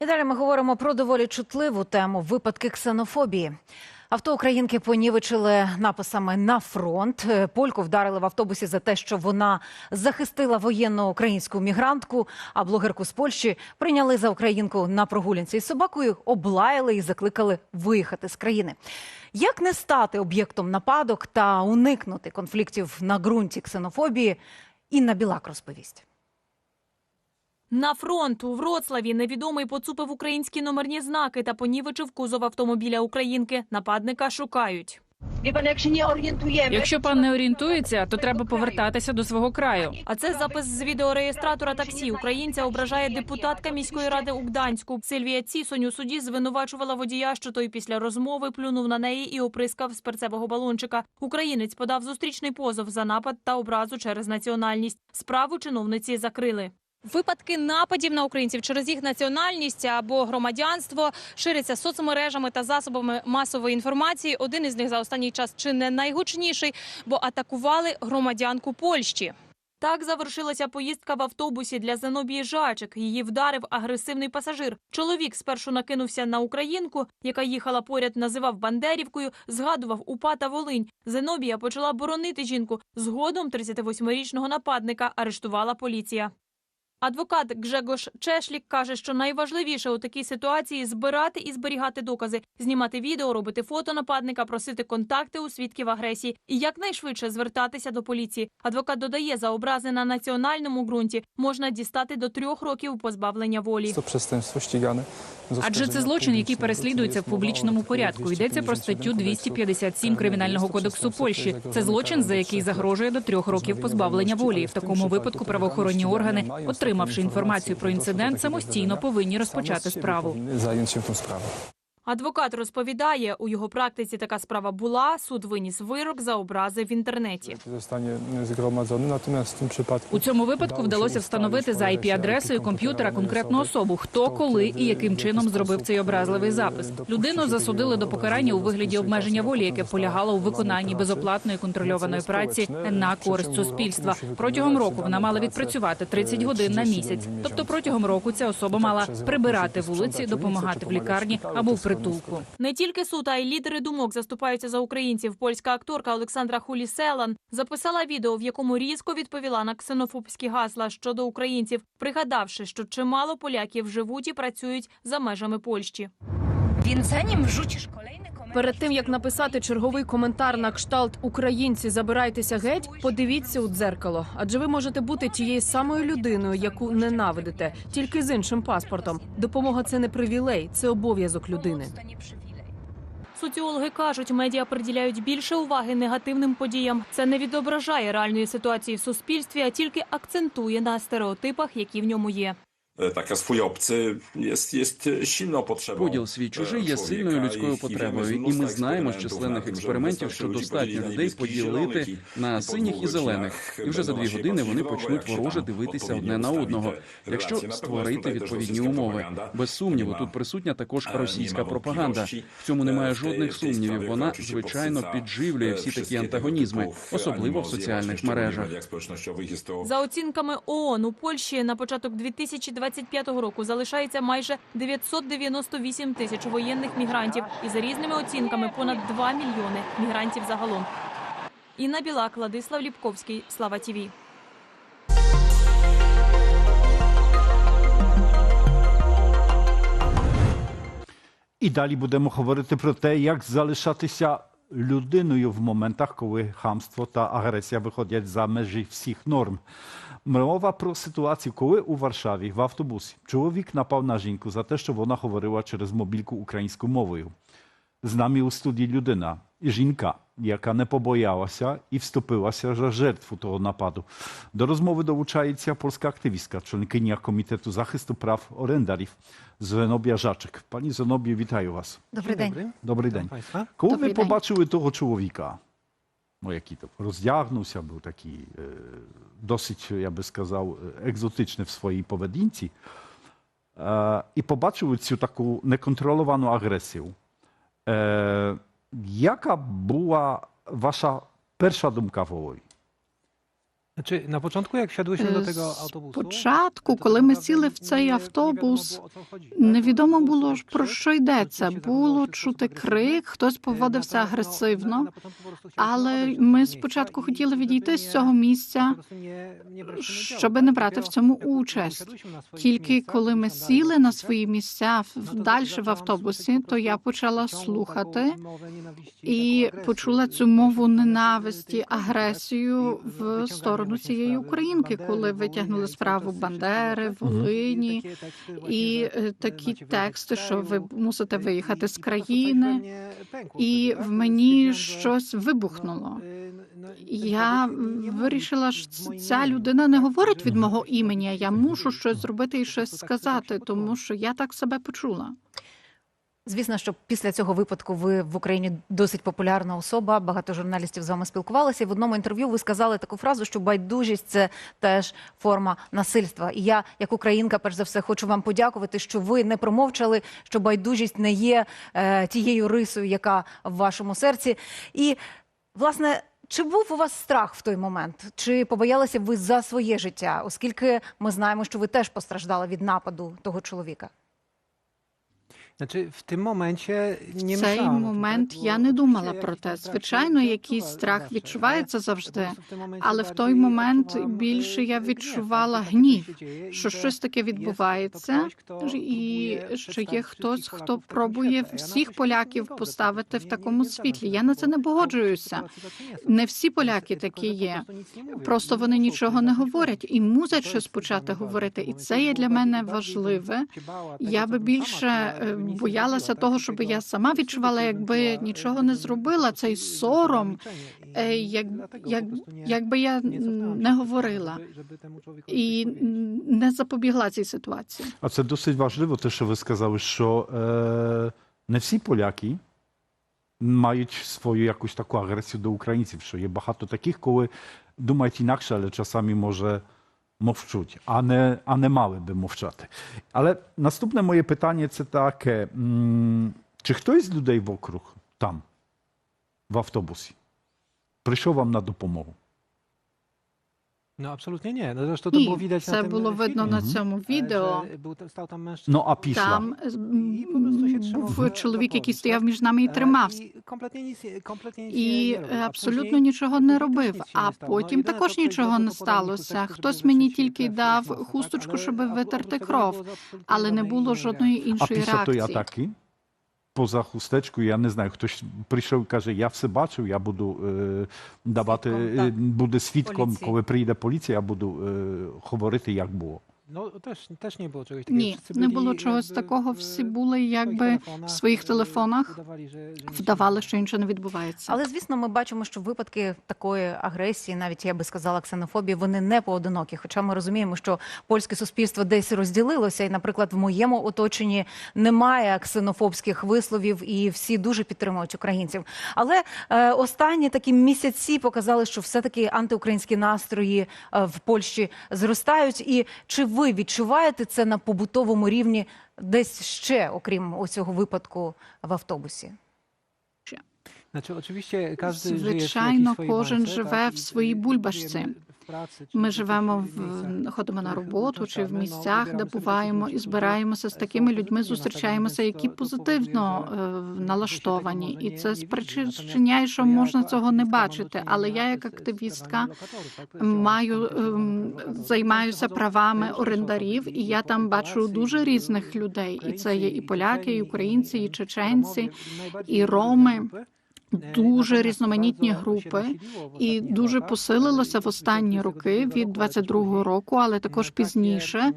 І далі ми говоримо про доволі чутливу тему випадки ксенофобії. Авто українки понівечили написами на фронт. Е, Польку вдарили в автобусі за те, що вона захистила воєнну українську мігрантку. А блогерку з Польщі прийняли за українку на прогулянці із собакою, облаяли і закликали виїхати з країни. Як не стати об'єктом нападок та уникнути конфліктів на ґрунті ксенофобії? Інна Білак розповість. На фронт у Вроцлаві невідомий поцупив українські номерні знаки та понівечив кузов автомобіля українки. Нападника шукають. Якщо пан не орієнтується, то треба повертатися до свого краю. А це запис з відеореєстратора таксі. Українця ображає депутатка міської ради у Гданську. Сильвія Цісонь у суді звинувачувала водія, що той після розмови плюнув на неї і оприскав з перцевого балончика. Українець подав зустрічний позов за напад та образу через національність. Справу чиновниці закрили. Випадки нападів на українців через їх національність або громадянство ширяться соцмережами та засобами масової інформації. Один із них за останній час чи не найгучніший, бо атакували громадянку Польщі. Так завершилася поїздка в автобусі для Зенобії Жачик. Її вдарив агресивний пасажир. Чоловік спершу накинувся на українку, яка їхала поряд, називав Бандерівкою, згадував УПА та Волинь. Зенобія почала боронити жінку. Згодом 38-річного нападника арештувала поліція. Адвокат Гжегош Чешлік каже, що найважливіше у такій ситуації збирати і зберігати докази, знімати відео, робити фото нападника, просити контакти у свідків агресії і якнайшвидше звертатися до поліції. Адвокат додає, за образи на національному ґрунті можна дістати до трьох років позбавлення волі. Адже це злочин, який переслідується в публічному порядку. Йдеться про 257 статтю 257 кримінального кодексу Польщі. Це злочин, за який загрожує до трьох років позбавлення волі. В такому випадку правоохоронні органи, отримавши інформацію про інцидент, самостійно повинні розпочати справу. Адвокат розповідає, у його практиці така справа була. Суд виніс вирок за образи в інтернеті. Zostanie zgromadzony, natomiast w tym przypadku У цьому випадку вдалося встановити за IP-адресою комп'ютера конкретну особу, хто, коли і яким чином зробив цей образливий запис. Людину засудили до покарання у вигляді обмеження волі, яке полягало у виконанні безоплатної контрольованої праці на користь суспільства. Протягом року вона мала відпрацювати 30 годин на місяць. Тобто протягом року ця особа мала прибирати вулиці, допомагати в лікарні або в притулку. Не тільки суд, а й лідери думок заступаються за українців. Польська акторка Олександра Хуліселан записала відео, в якому різко відповіла на ксенофобські гасла щодо українців, пригадавши, що чимало поляків живуть і працюють за межами Польщі. Він занім kolejny komentarz... Перед тим як написати черговий коментар на кшталт Українці забирайтеся геть, подивіться у дзеркало, адже ви можете бути тією самою людиною, яку ненавидите, тільки з іншим паспортом. Допомога це не привілей, це обов'язок людини. Соціологи кажуть, медіа приділяють більше уваги негативним подіям. Це не відображає реальної ситуації в суспільстві, а тільки акцентує на стереотипах, які в ньому є. E, swój obcy jest, jest silną potrzebą. Поділ свій чужий є e, сильною людською потребою, і ми знаємо з численних експериментів, що достатньо людей поділити на синіх і зелених. І вже за дві години вони почнуть вороже дивитися одне на одного. Якщо створити відповідні умови, propaganda. без сумніву, тут присутня також e, російська пропаганда. В цьому немає E, жодних сумнівів. Вона звичайно підживлює e, всі такі антагонізми, особливо в соціальних мережах. За оцінками ООН, у Польщі на початок 2025 року залишається майже 998 тисяч воєнних мігрантів, і за різними оцінками понад 2 мільйони мігрантів загалом. Інна Білак, Владислав Ліпковський, Слава Тіві. І далі будемо говорити про те, як залишатися людиною в моментах, коли хамство та агресія виходять за межі всіх норм. Мова про ситуацію, коли у Варшаві в автобусі чоловік напав на жінку за те, що вона говорила через мобільку українською мовою. З нами у студії людина, жінка, яка не побоялася і вступилася за жертву того нападу. До розмови долучається польська активістка, członkиня Комітету захисту прав орендарів Зенобія Жачик. Пані Зенобію, вітаю вас. Добрий день. Добрий день. Коли Добрий ви день. побачили того чоловіка, ну, який то роздягнувся, був такий е, досить, я би сказав, е, екзотичний в своїй поведінці, е, і побачили цю таку неконтрольовану агресію, е, яка Jaka była wasza pierwsza dumka w na początku, jak wsiadłyśmy do tego З autobusu, Початку, to коли ми сіли в цей автобус, невідомо було про що йдеться. Було чути крик, хтось поводився агресивно. Але ми спочатку хотіли відійти з цього місця, щоб не брати в цьому участь. Тільки коли ми сіли на свої місця далі в автобусі, то я почала слухати і почула цю мову ненависті, агресію в wyciąganie сторону цієї українки, коли витягнули справу Бандери. Волині. І такі е, такі тексти, що ви мусите виїхати з країни, і в мені щось вибухнуло. y, no, i ten Я вирішила, що ця людина не говорить від мого імені. Я мушу щось зробити і щось сказати, тому що я так себе почула. Звісно, що після цього випадку ви в Україні досить популярна особа. Багато журналістів з вами спілкувалися. І в одному інтерв'ю ви сказали таку фразу, що байдужість це теж форма насильства. І я, як українка, перш за все, хочу вам подякувати, що ви не промовчали, що байдужість не є е, тією рисою, яка в вашому серці. І власне. Чи був у вас страх в той момент? Чи побоялися ви за своє життя, оскільки ми знаємо, що ви теж постраждали від нападу того чоловіка? Znaczy, w tym momencie nie В цей момент я не думала про те. Звичайно, якийсь страх відчувається завжди. Але в той момент більше я відчувала гнів, що щось таке відбувається, і що є хтось, хто пробує всіх поляків поставити в такому світлі. Я на це не погоджуюся. Не всі поляки такі є. Просто вони нічого не говорять і мусять щось почати говорити. І це є для мене важливе. Я би більше е, боялася того, щоб я сама відчувала, якби нічого не зробила, цей сором. I е, як, як, якби я не говорила. І не запобігла цій ситуації. А це досить важливо, те, що ви сказали, що е, не всі поляки мають свою якусь таку агресію до українців, що є багато таких, коли думають інакше, але часами може мовчуть, а не, а не мали би мовчати. Але наступне моє питання це таке: чи хтось з людей вокруг там, в автобусі, прийшов вам на допомогу? No absolutnie nie. No zresztą to Ні, było widać na це tym було видно filmie, на Мгм. цьому e, відео. że był, stał tam mężczyzna. Ну, а після? Там е, І просто się trzymał був за- чоловік, який стояв між нами і E, тримався. I kompletnie nic, kompletnie nic І nie, nie robił. е, A абсолютно później- нічого не робив. nic А nie stało. No, потім jedyne, також нічого не to сталося. chusteczkę, Хтось мені тільки krew дав хусточку, Ale щоб витерти кров, nie było але не żadnej було innej жодної reakcji. А іншої після тої реакції. атаки, поза хустечкою, я не знаю, хтось прийшов і каже, я все бачив, я буду е, давати, Свідком, буде свідком, Поліції. коли прийде поліція, я буду е, говорити, як було. No też, też nie było czegoś takiego. Ні, не було чогось такого. Всі були якби в своїх телефонах, вдавали, що нічого не відбувається. Але звісно, ми бачимо, що випадки такої агресії, навіть я би сказала, ксенофобії, вони не поодинокі. Хоча ми розуміємо, що польське суспільство десь розділилося, і, наприклад, в моєму оточенні немає ксенофобських висловів, і всі дуже підтримують українців. Але е, останні такі місяці показали, що все-таки антиукраїнські настрої е, в Польщі зростають. І чи ви відчуваєте це на побутовому рівні десь ще, окрім цього випадку в автобусі? Звичайно, кожен живе в своїй бульбашці. Ми живемо в ходимо на роботу чи в місцях, де буваємо і збираємося з такими людьми, зустрічаємося, які позитивно е, налаштовані, і це спричиняє, що можна цього не бачити. Але я, як активістка, маю ем, lokatorów. займаюся правами орендарів, і я там бачу дуже різних людей. І це є і поляки, і українці, і чеченці. І Роми. Grupy. Дуже різноманітні групи. І дуже посилилося в останні роки від roku, ale 22-го року, але також пізніше.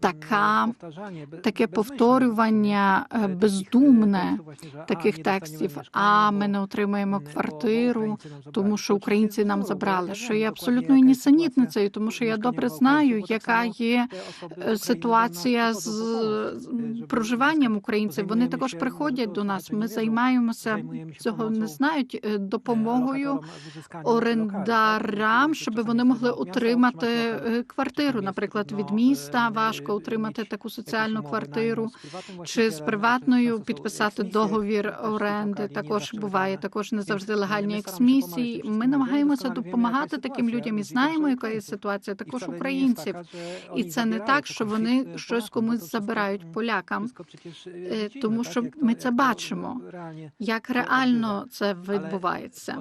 Така- Таке повторювання бездумне таких текстів. А ми не отримаємо квартиру, тому що українці нам забрали. Що є абсолютною нісенітницею, тому що я добре знаю, яка є ситуація з проживанням українців. Вони також приходять до нас. Ми займаємося цього, не знають допомогою орендарам, щоб вони могли отримати квартиру, наприклад, від міста життя, важко утримати таку соціальну квартиру. Чи з приватною підписати договір оренди також буває. Також не завжди легальні ексмісії. Ми намагаємося допомагати таким людям і знаємо, яка є ситуація також українців. І це не так, що вони щось комусь забирають полякам, тому що ми це бачимо. як реально це відбувається.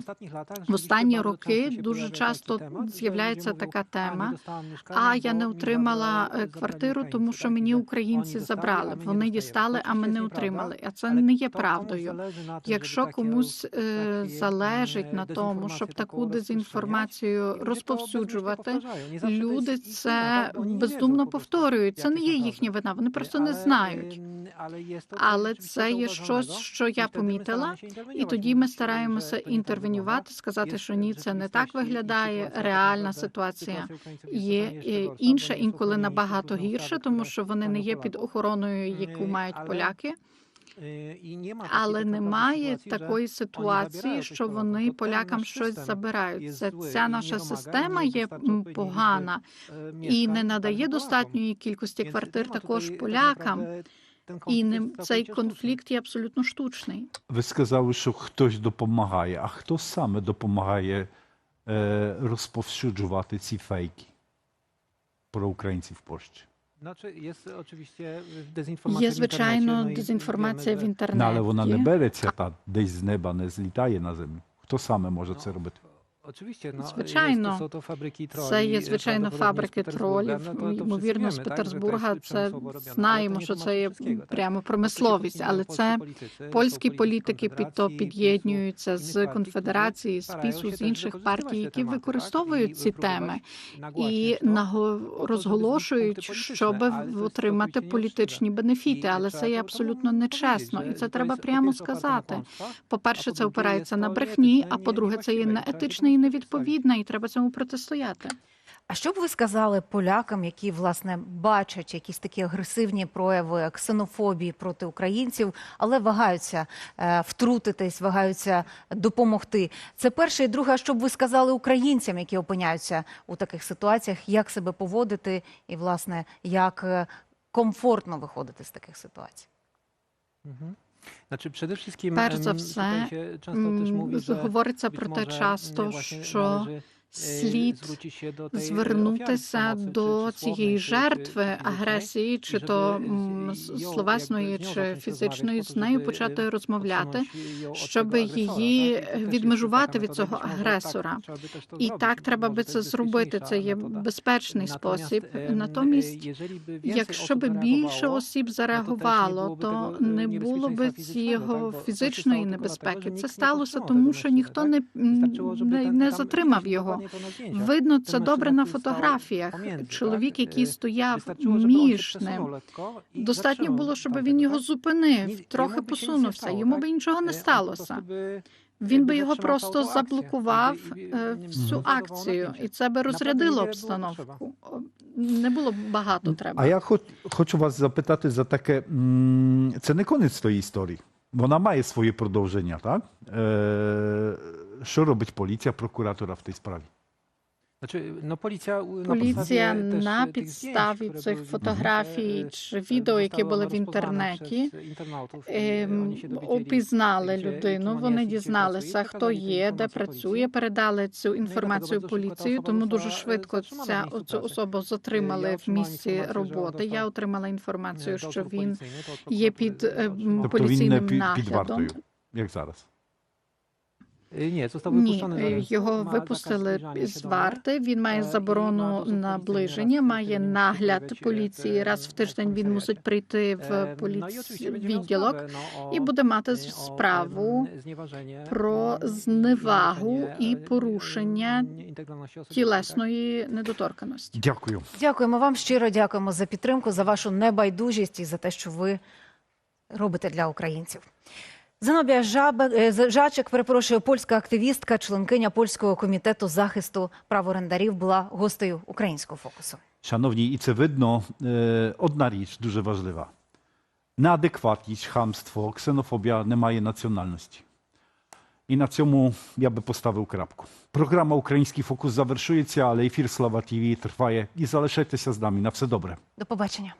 В останні роки дуже часто з'являється така тема. А я не отримала квартиру, тому що мені українці забрали. Вони дістали, а ми не отримали. А це не є правдою. Якщо комусь е, залежить на тому, щоб таку дезінформацію розповсюджувати, люди це бездумно повторюють. Це не є їхня вина. Вони просто не знають. Але це є щось, що я помітила, і тоді ми стараємося інтервенювати, сказати, що ні, це не так виглядає. Реальна ситуація є е, інша, інколи набагато гірше, тому що вони не є під охороною, яку мають поляки. Але немає такої ситуації, що вони полякам щось забирають. Це ця наша система є погана і не надає достатньої кількості квартир також полякам. І не цей конфлікт є абсолютно штучний. Ви сказали, що хтось допомагає. А хто саме допомагає е, розповсюджувати ці фейки про українців в Польщі? Є звичайно дезінформація в Ну, інтернеті. але вона не береться та десь з неба не злітає на землю. Хто саме може це робити? Звичайно, це є звичайно фабрики тролів. Ймовірно, з Петербурга це знаємо, що це є прямо промисловість, але це польські політики під то під'єднуються з конфедерації, з пісу, з інших партій, які використовують ці теми і розголошують, щоб отримати політичні бенефіти. Але це є абсолютно нечесно, і це треба прямо сказати. По перше, це опирається на брехні. А по-друге, це є неетичне і невідповідне, і треба цьому протистояти. А що б ви сказали полякам, які власне бачать якісь такі агресивні прояви ксенофобії проти українців, але вагаються е, втрутитись, вагаються допомогти? Це перше і друге, а що б ви сказали українцям, які опиняються у таких ситуаціях, як себе поводити і власне як е, комфортно виходити з таких ситуацій? Znaczy przede wszystkim Перш за em, все, tutaj się często też м, mówi, że говориться być про те może, часто, e, właśnie що należy, e, слід звернутися до цієї жертви агресії, чи то словесної чи фізичної, з нею почати e, розмовляти, щоб її відмежувати від цього агресора. І так треба би це зробити. Це є безпечний спосіб. Натомість, якщо би більше осіб зареагувало, то e, не було би цього фізичної небезпеки. Це сталося тому, що ніхто не, не, не затримав widzieliśmy його. Видно це добре на фотографіях. Чоловік, який E, стояв між ним. Достатньо було, щоб він його зупинив, трохи посунувся. Йому би нічого не Е, po сталося. Він би його просто заблокував е, всю акцію, і це би розрядило обстановку. Не було багато треба. А я хоч, хочу вас запитати за таке. Це не кінець тої історії. Вона має своє продовження, так? Е, що робить поліція, прокуратура в тій справі? Znaczy, no policja, Поліція на підставі цих фотографій чи відео, які були в інтернеті, przez internautów i ем, oni się dowiedzieli, опізнали людину. Вони jest i gdzie дізналися, хто є, де працює, передали цю Ну, інформацію dlatego bardzo szybko ta поліцію. Тому дуже e, швидко ця цю особу затримали в місці роботи. Я отримала інформацію, що він od є під е, otrzymał. м, Тобто він не поліційним під, під наглядом. як зараз. Został Ні, wypuszczony е, його випустили з варти. Він має Е, заборону дозор на поліційний ближення, раз в має нагляд поліції. Раз в тиждень він мусить прийти в No i поліц... oczywiście będzie miał відділок o, і буде мати справу про зневагу і порушення тілесної недоторканості. Дякую. Дякуємо вам щиро дякуємо за підтримку, за вашу небайдужість і за те, що ви робите для українців. Занобія е, Жачик, перепрошую, польська активістка, членкиня польського комітету захисту прав орендарів, була гостею українського фокусу. Шановні, і це видно, е, одна річ дуже важлива. Неадекватність, хамство, ксенофобія не має національності. І на цьому я би поставив крапку. Програма Український фокус завершується, але ефір Слава ТВ триває. І залишайтеся з нами. На все добре. До побачення.